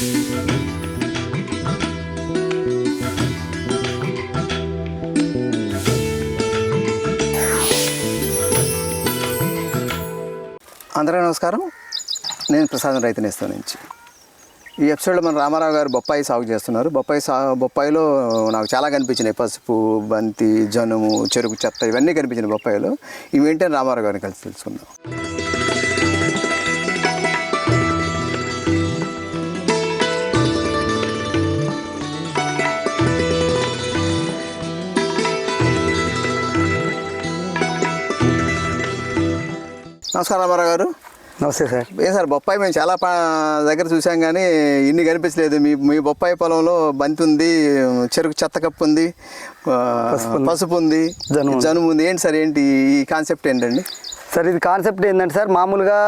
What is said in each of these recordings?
అందరికీ నమస్కారం. నేను ప్రసాదం రైతు నేస్తం నుంచి. ఈ ఎపిసోడ్లో మన రామారావు గారు బొప్పాయి సాగు చేస్తున్నారు. బొప్పాయి సా బొప్పాయిలో నాకు చాలా కనిపించినాయి. పసుపు బంతి జనుము చెరుకు చెత్త ఇవన్నీ కనిపించినాయి బొప్పాయిలో. ఇవి ఏంటంటే రామారావు గారిని కలిసి తెలుసుకుందాం. నమస్కారం రామారావు గారు. నమస్తే సార్. ఏ సార్ బొప్పాయి మేము చాలా దగ్గర చూసాం కానీ ఇన్ని కనిపించలేదు. మీ మీ బొప్పాయి పొలంలో బంతి ఉంది చెరుకు చెత్త కప్పు ఉంది పసుపు ఉంది. జనుము ఉంది. జనుము ఏంటి సార్ ఏంటి ఈ కాన్సెప్ట్ ఏంటండి? సార్ ఇది కాన్సెప్ట్ ఏంటంటే సార్ మామూలుగా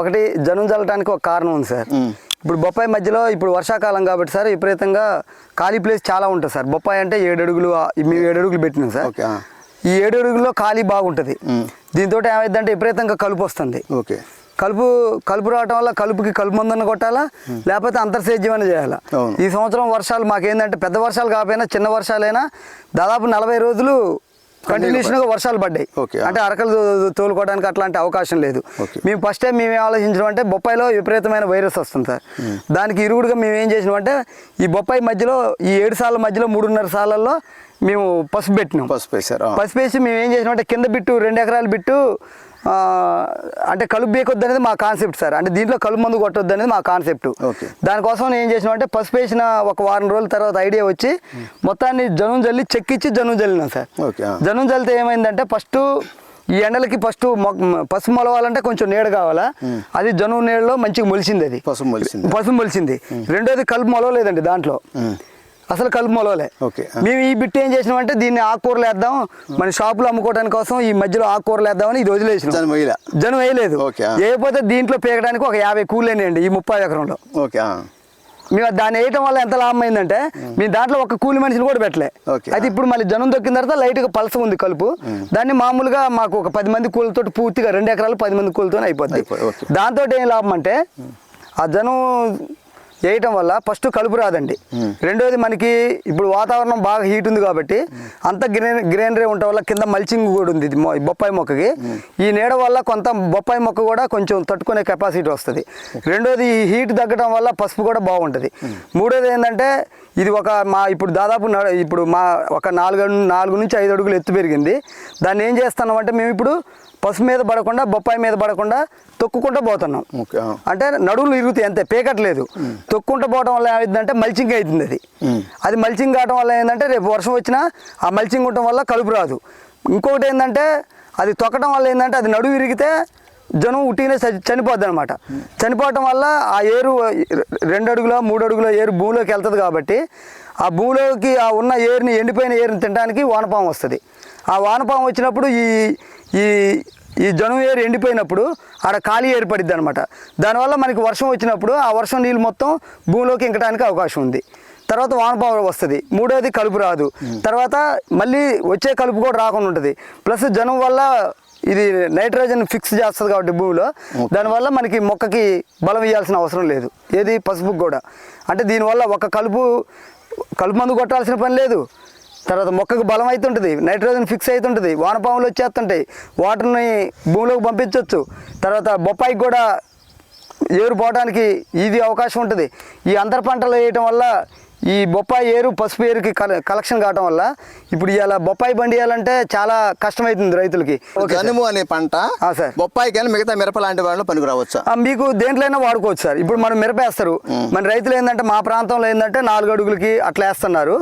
ఒకటి జనం చల్లటానికి ఒక కారణం ఉంది సార్. ఇప్పుడు బొప్పాయి మధ్యలో ఇప్పుడు వర్షాకాలం కాబట్టి సార్ విపరీతంగా ఖాళీ ప్లేస్ చాలా ఉంటుంది సార్. బొప్పాయి అంటే ఏడు అడుగులు మేము ఏడు అడుగులు పెట్టినాం సార్. ఈ ఏడు అడుగుల్లో ఖాళీ బాగుంటుంది. దీంతో ఏమైందంటే విపరీతంగా కలుపు వస్తుంది. ఓకే. కలుపు కలుపు రావటం వల్ల కలుపుకి కలుపు మందున్న కొట్టాలా? లేకపోతే అంతర్సేద్యం అని చేయాలా. ఈ సంవత్సరం వర్షాలు మాకేందంటే పెద్ద వర్షాలు కాకపోయినా చిన్న వర్షాలైనా దాదాపు నలభై రోజులు కంటిన్యూషన్గా వర్షాలు పడ్డాయి ఓకే. అంటే అరకలు తోలుకోవడానికి అట్లాంటి అవకాశం లేదు. మేము ఫస్ట్ టైం మేము ఆలోచించడం అంటే బొప్పాయిలో విపరీతమైన వైరస్ వస్తుంది సార్ దానికి ఇరుగుడుగా మేము ఏం చేసినాం అంటే ఈ బొప్పాయి మధ్యలో ఈ ఏడు సార్ల మధ్యలో మూడున్నర సార్లలో మేము పసుపు పెట్టినాం పసుపు వేశారు ఆ. పసుపు వేసి మేము ఏం చేసినాం అంటే కింద బిట్టు రెండు ఎకరాల బిట్టు అంటే కలుపు బీకొద్దు అనేది మా కాన్సెప్ట్ సార్ అంటే దీంట్లో కలుపు మందు కొట్టొద్దు అనేది మా కాన్సెప్ట్ ఓకే. దానికోసం నేను ఏం చేసినాం అంటే పసుపు వేసిన ఒక వారం రోజుల తర్వాత ఐడియా వచ్చి మొత్తాన్ని జనం జల్లి చెక్కిచ్చి జనం జల్లినాం సార్. జనం జల్లితే ఏమైందంటే ఫస్ట్ ఈ ఎండలకి ఫస్ట్ పసుపు మొలవాలంటే కొంచెం నీడ కావాలా? అది జనువు నీడలో మంచిగా మొలిసింది అది. పసుపు మొలిసింది? పసుపు మొలిసింది. రెండోది కలుపు మొలవలేదండి దాంట్లో. అసలు కలుపు మొలవలే. మేము ఈ బిట్ ఏం చేసినామంటే దీన్ని ఆకుకూరలు వేద్దాం మన షాపులో అమ్ముకోవడానికి కోసం ఈ మధ్యలో ఆకుకూరలు వేద్దామని ఇది వదిలేసినాం జనం వేయలే. జనం వేయలేదు. వేయకపోతే దీంట్లో పేగడానికి ఒక యాభై కూలీనండి ఈ ముప్పై ఎకరంలో. మేము దాన్ని వేయటం వల్ల ఎంత లాభం అయిందంటే మేము దాంట్లో ఒక కూలి మనిషిని కూడా పెట్టలే. అయితే ఇప్పుడు మళ్ళీ జనం దొక్కిన తర్వాత లైట్గా పలస ఉంది కలుపు దాన్ని మామూలుగా మాకు ఒక పది మంది కూలతో పూర్తిగా రెండు ఎకరాలు పది మంది కూలతో ఓకే. దాంతో ఏం లాభం అంటే ఆ జనం వేయటం వల్ల ఫస్ట్ కలుపు రాదండి. రెండోది మనకి ఇప్పుడు వాతావరణం బాగా హీట్ ఉంది కాబట్టి అంత గ్రీన్ గ్రీనరీ ఉండటం వల్ల కింద మల్చింగ్ కూడా ఉంది బొప్పాయి మొక్కకి. ఈ నీడ వల్ల కొంత బొప్పాయి మొక్క కూడా కొంచెం తట్టుకునే కెపాసిటీ వస్తుంది. రెండోది ఈ హీట్ తగ్గడం వల్ల పసుపు కూడా బాగుంటుంది. మూడోది ఏంటంటే ఇది ఒక మా ఇప్పుడు దాదాపు ఇప్పుడు మా ఒక నాలుగు నాలుగు నుంచి ఐదు అడుగులు ఎత్తు పెరిగింది. దాన్ని ఏం చేస్తున్నాం అంటే మేము ఇప్పుడు పసుపు మీద పడకుండా బొప్పాయి మీద పడకుండా తొక్కుకుంటూ పోతున్నాం. అంటే నడువులు ఇరుగుతాయి అంతే పేకట్లేదు. తొక్కుంటూ పోవడం వల్ల ఏమైందంటే మల్చింగ్ అవుతుంది అది. అది మల్చింగ్ కావడం వల్ల ఏంటంటే రేపు వర్షం వచ్చినా ఆ మల్చింగ్ ఉండటం వల్ల కలుపు రాదు. ఇంకొకటి ఏంటంటే అది తొక్కడం వల్ల ఏంటంటే అది నడువు విరిగితే జనం ఉట్టినే చనిపోద్ది అనమాట చనిపోవటం వల్ల ఆ ఏరు రెండు అడుగులో మూడు అడుగులో ఏరు భూమిలోకి వెళ్తుంది కాబట్టి ఆ భూమిలోకి ఆ ఉన్న ఏరుని ఎండిపోయిన ఏరుని తినడానికి వానపాము వస్తుంది. ఆ వానపాము వచ్చినప్పుడు ఈ ఈ ఈ జనం ఏరు ఎండిపోయినప్పుడు ఆడ ఖాళీ ఏర్పడిద్ది అనమాట దానివల్ల మనకి వర్షం వచ్చినప్పుడు ఆ వర్షం నీళ్ళు మొత్తం భూమిలోకి ఇంకడానికి అవకాశం ఉంది. తర్వాత వానపాము వస్తుంది. మూడోది కలుపు రాదు. తర్వాత మళ్ళీ వచ్చే కలుపు కూడా రాకుండా ఉంటుంది. ప్లస్ జనం వల్ల ఇది నైట్రోజన్ ఫిక్స్ చేస్తుంది కాబట్టి భూమిలో. దానివల్ల మనకి మొక్కకి బలం ఇవ్వాల్సిన అవసరం లేదు. ఏది? పసుపుకి కూడా. అంటే దీనివల్ల ఒక కలుపు కలుపు మందు కొట్టాల్సిన పని లేదు. తర్వాత మొక్కకు బలం అవుతుంటుంది నైట్రోజన్ ఫిక్స్ అవుతుంటుంది వానపాములు వచ్చేస్తుంటాయి. వాటర్ని భూమిలోకి పంపించవచ్చు తర్వాత బొప్పాయికి కూడా ఏరు పోవడానికి ఇది అవకాశం ఉంటుంది. ఈ అంతర పంటలు వేయటం వల్ల ఈ బొప్పాయి ఏరు పసుపు ఏరుకి కల- కలెక్షన్ కావటం వల్ల ఇప్పుడు ఇలా బొప్పాయి బండి వేయాలంటే చాలా కష్టమవుతుంది రైతులకి. జనుము అనే పంట సార్. బొప్పాయి కానీ మిగతా మిరప లాంటి వాళ్ళు పనికి రావచ్చా? ఆ, మీకు దేంట్లైనా వాడుకోవచ్చు సార్. ఇప్పుడు మనం మిరపేస్తారు. మన రైతులు ఏంటంటే మా ప్రాంతంలో ఏంటంటే నాలుగు అడుగులకి అట్లా వేస్తున్నారు.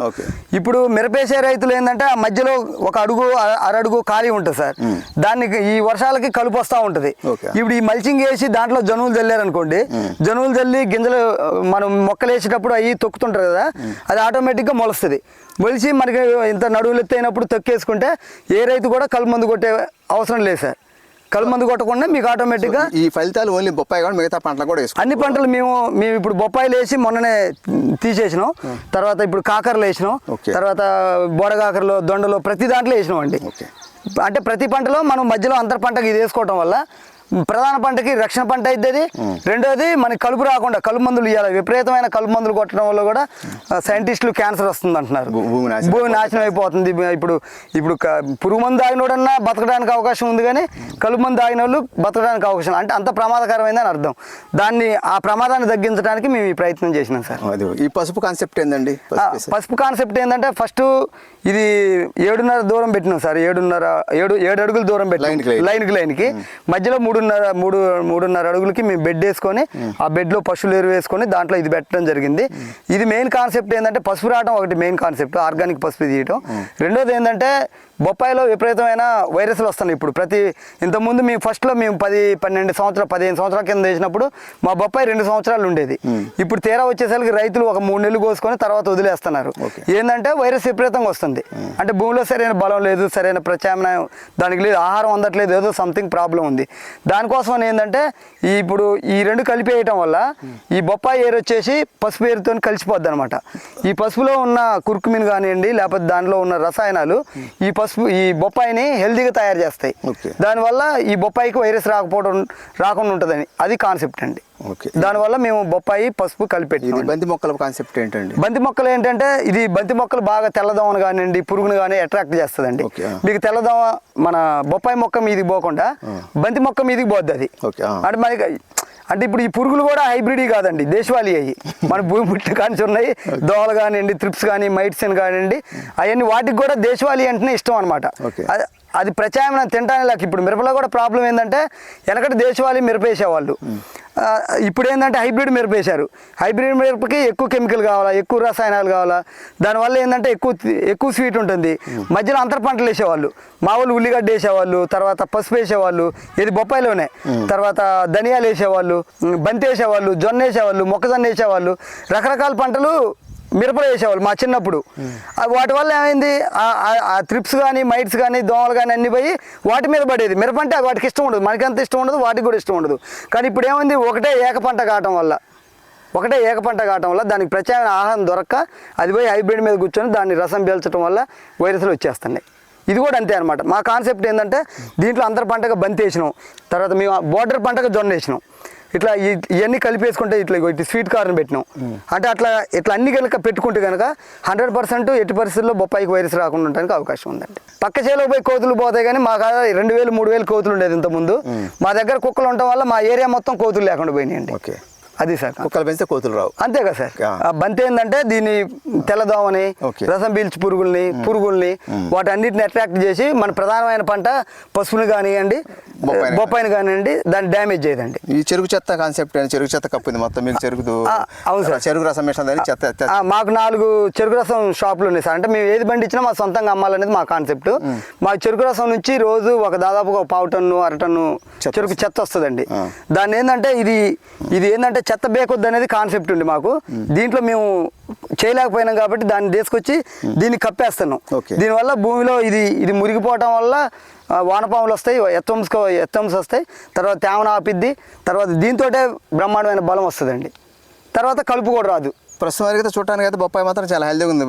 ఇప్పుడు మిరపేసే రైతులు ఏంటంటే ఆ మధ్యలో ఒక అడుగు అర- అరడుగు ఖాళీ ఉంటుంది సార్. దానికి ఈ వర్షాలకి కలుపు వస్తూ ఉంటుంది. ఇప్పుడు ఈ మల్చింగ్ వేసి దాంట్లో జనువులు చల్లారనుకోండి జనువులు చల్లి గింజలు మనం మొక్కలు వేసేటప్పుడు అవి తొక్కుతుంటారు కదా అది ఆటోమేటిక్గా మొలుస్తుంది. మొలిచి మనకి ఇంత నడువులు ఎత్తైనప్పుడు తొక్కేసుకుంటే ఏ రైతు కూడా కలుపు మందు కొట్టే అవసరం లేదు సార్. కలుపు మందు కొట్టకుండా మీకు ఆటోమేటిక్గా ఈ ఫలితాలు ఓన్లీ బొప్పాయి కానీ మిగతా పంటలు కూడా వేసుకో అన్ని పంటలు మేము మేము ఇప్పుడు బొప్పాయిలు వేసి మొన్ననే తీసేసినాం. తర్వాత ఇప్పుడు కాకరలు వేసినాం. తర్వాత బోడకాకరలు దొండలు ప్రతి దాంట్లో వేసినాం అండి. అంటే ప్రతి పంటలో మనం మధ్యలో అంతర పంటకి ఇది వేసుకోవటం వల్ల ప్రధాన పంటకి రక్షణ పంట అవుతుంది రెండోది మనకి కలుపు రాకుండా కలుపు మందులు ఇవ్వాలి విపరీతమైన కలుపు మందులు కొట్టడం వల్ల కూడా సైంటిస్టులు క్యాన్సర్ వస్తుంది అంటున్నారు భూమి నాశనం అయిపోతుంది. ఇప్పుడు ఇప్పుడు పురుగు మందు తాగినోడన్నా బతకడానికి అవకాశం ఉంది కానీ కలుపు మందు తాగిన వాళ్ళు బతకడానికి అవకాశం అంటే అంత ప్రమాదకరమైందని అర్థం. దాన్ని ఆ ప్రమాదాన్ని తగ్గించడానికి మేము ఈ ప్రయత్నం చేసినాం సార్. అది ఈ పసుపు కాన్సెప్ట్ ఏందండి? ఆ, పసుపు కాన్సెప్ట్ ఏంటంటే ఫస్ట్ ఇది ఏడున్నర దూరం పెట్టినాం సార్. ఏడున్నర ఏడు ఏడు అడుగుల దూరం పెట్టినాం. లైన్కి లైన్. లైన్కి లైన్కి. మధ్యలో మూడున్నర మూడు మూడున్నర అడుగులకి మేము బెడ్ వేసుకొని ఆ బెడ్లో పశువులు ఎరువు వేసుకొని దాంట్లో ఇది పెట్టడం జరిగింది. ఇది మెయిన్ కాన్సెప్ట్ ఏంటంటే పసుపు రావడం ఒకటి మెయిన్ కాన్సెప్ట్ ఆర్గానిక్ పసుపు తీయటం రెండోది ఏంటంటే బొప్పాయిలో విపరీతమైన వైరస్లు వస్తున్నాయి ఇప్పుడు. ప్రతి ఇంతకుముందు మేము ఫస్ట్లో మేము పది పన్నెండు సంవత్సరాలు పదిహేను సంవత్సరాల కింద వేసినప్పుడు మా బొప్పాయి రెండు సంవత్సరాలు ఉండేది. ఇప్పుడు తీరా వచ్చేసరికి రైతులు ఒక మూడు నెలలు కోసుకొని తర్వాత వదిలేస్తున్నారు. ఏంటంటే వైరస్ విపరీతంగా వస్తుంది. అంటే భూమిలో సరైన బలం లేదు సరైన ప్రత్యామ్నాయం దానికి లేదు ఆహారం అందట్లేదు ఏదో సంథింగ్ ప్రాబ్లం ఉంది. దానికోసం ఏంటంటే ఈ ఇప్పుడు ఈ రెండు కలిపేయటం వల్ల ఈ బొప్పాయి ఏరు వచ్చేసి పసుపు ఏరుతో కలిసిపోద్ది అనమాట ఈ పసుపులో ఉన్న కుర్కుమిన్ కానివ్వండి లేకపోతే దాంట్లో ఉన్న రసాయనాలు ఈ పసుపు ఈ బొప్పాయిని హెల్తీగా తయారు చేస్తాయి. దానివల్ల ఈ బొప్పాయికి వైరస్ రాకపోవడం రాకుండా ఉంటుందని అది కాన్సెప్ట్ అండి. దానివల్ల మేము బొప్పాయి పసుపు కలిపెట్టి బంతి మొక్కల కాన్సెప్ట్ ఏంటండి? బంతి మొక్కలు ఏంటంటే ఇది బంతి మొక్కలు బాగా తెల్లదోమను కానివ్వండి పురుగును కానీ అట్రాక్ట్ చేస్తుందండి. ఆ. మీకు తెల్లదోమ మన బొప్పాయి మొక్క మీదికి పోకుండా బంతి మొక్క మీదికి పోద్ది అది. అంటే మనకి అంటే ఇప్పుడు ఈ పురుగులు కూడా హైబ్రిడ్ కాదండి దేశవాళీ అయ్యి మన భూమి పుట్టి కానించి ఉన్నాయి దోమలు కానివ్వండి త్రిప్స్ కానీ మైట్స్ కానివ్వండి అవన్నీ వాటికి కూడా దేశవాళీ అంటేనే ఇష్టం అనమాట. అది ప్రత్యామ్నాయం తింటానే లేక ఇప్పుడు మిరపలో కూడా ప్రాబ్లం ఏంటంటే వెనకటి దేశవాళీ మిరపేసేవాళ్ళు. ఇప్పుడు ఏంటంటే హైబ్రిడ్ మిరప వేశారు. హైబ్రిడ్ మిరపకి ఎక్కువ కెమికల్ కావాలా ఎక్కువ రసాయనాలు కావాలా? దానివల్ల ఏంటంటే ఎక్కువ ఎక్కువ స్వీట్ ఉంటుంది. మధ్యలో అంతర పంటలు వేసేవాళ్ళు. మా వాళ్ళు ఉల్లిగడ్డ వేసేవాళ్ళు తర్వాత పసుపు వేసేవాళ్ళు ఇది బొప్పాయిలోనే. తర్వాత ధనియాలు వేసేవాళ్ళు బంతి వేసేవాళ్ళు జొన్న వేసేవాళ్ళు మొక్కజొన్న వేసేవాళ్ళు. రకరకాల పంటలు మిరపలు వేసేవాళ్ళు మా చిన్నప్పుడు. వాటి వల్ల ఏమైంది? ఆ- త్రిప్స్ కానీ మైట్స్ కానీ దోమలు కానీ అన్ని పోయి వాటి మీద పడేది. మిరప అంటే వాటికి ఇష్టం ఉండదు. మనకి అంత ఇష్టం ఉండదు వాటికి కూడా ఇష్టం ఉండదు. కానీ ఇప్పుడు ఏమైంది? ఒకటే ఏక పంట కావటం వల్ల ఒకటే ఏక పంట కావటం వల్ల దానికి ప్రత్యేకమైన ఆహారం దొరక్క అది పోయి హైబ్రిడ్ మీద కూర్చొని దాన్ని రసం పీల్చడం వల్ల వైరస్లు వచ్చేస్తున్నాయి. ఇది కూడా అంతే అనమాట మా కాన్సెప్ట్ ఏంటంటే దీంట్లో అంతర పంటగా బంతి వేసినాం. తర్వాత మేము బోర్డర్ పంటగా జొన్న వేసినాం. ఇట్లా ఇవన్నీ కలిపేసుకుంటే ఇట్లా ఇటు స్వీట్ కార్న్ పెట్టినాం. అంటే అట్లా ఇట్లా అన్ని కనుక పెట్టుకుంటే కనుక హండ్రెడ్ పర్సెంట్ ఎట్టి పరిస్థితుల్లో బొప్పాయికి వైరస్ రాకుండా ఉండడానికి అవకాశం ఉందండి. పక్క చేలోకి పోయి కోతులు పోతాయి కానీ మా కాడ రెండు వేలు మూడు వేలు కోతులు ఉండేది ఇంతకుముందు. మా దగ్గర కుక్కలు ఉండటం వల్ల మా ఏరియా మొత్తం కోతులు లేకుండా పోయినాయండి. ఓకే. అది సార్. కుక్కలు పెంచితే కోతులు రావు. అంతే కదా సార్. బంతి ఏంటంటే దీన్ని తెల్లదోమని. రసం పీల్చి పురుగుల్ని పురుగుల్ని వాటన్నిటిని అట్రాక్ట్ చేసి మన ప్రధానమైన పంట పసుపుని కానివ్వండి బొప్పాయిని కానివ్వండి దాన్ని డ్యామేజ్ చేయదండి. ఈ చెరుకు చెత్త కాన్సెప్ట్? చెరుకు చెత్త కప్పింది మొత్తం మీకు చెరుకు అవును సార్. చెరుకు రసం వేసిన చెత్త మాకు నాలుగు చెరుకు రసం షాపులు ఉన్నాయి సార్. అంటే మేము ఏది బండి ఇచ్చినా మా సొంతంగా అమ్మాలనేది మా కాన్సెప్ట్. మా చెరుకు రసం నుంచి రోజు ఒక దాదాపుగా ఒక పావు టన్ను అర టన్ను చెరుకు చెత్త వస్తుందండి. దాన్ని ఏంటంటే ఇది ఇది ఏంటంటే చెత్త బేకొద్దు అనేది కాన్సెప్ట్ ఉంది మాకు. దీంట్లో మేము చేయలేకపోయినాం కాబట్టి దాన్ని తీసుకొచ్చి దీన్ని కప్పేస్తున్నాం. ఓకే. దీనివల్ల భూమిలో ఇది ఇది మురిగిపోవటం వల్ల వానపాములు వస్తాయి ఎత్తమ్స్ ఎత్తమ్స్ వస్తాయి తర్వాత తేమన ఆపిద్ది తర్వాత దీంతో బ్రహ్మాండమైన బలం వస్తుందండి. తర్వాత కలుపు కూడా రాదు. ప్రస్తుతం వరకు అయితే చూడటానికి అయితే బొప్పాయి మాత్రం చాలా హెల్దీగా ఉంది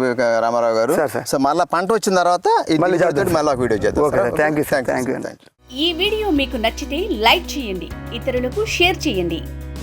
రామారావు గారు. Sir, sir. సో మళ్ళీ పంట వచ్చిన తర్వాత మళ్ళీ. మళ్ళీ వీడియో చేద్దాం. Thank you. థ్యాంక్ యూ ఈ వీడియో మీకు నచ్చితే లైక్ చేయండి. ఇతరులకు షేర్ చేయండి.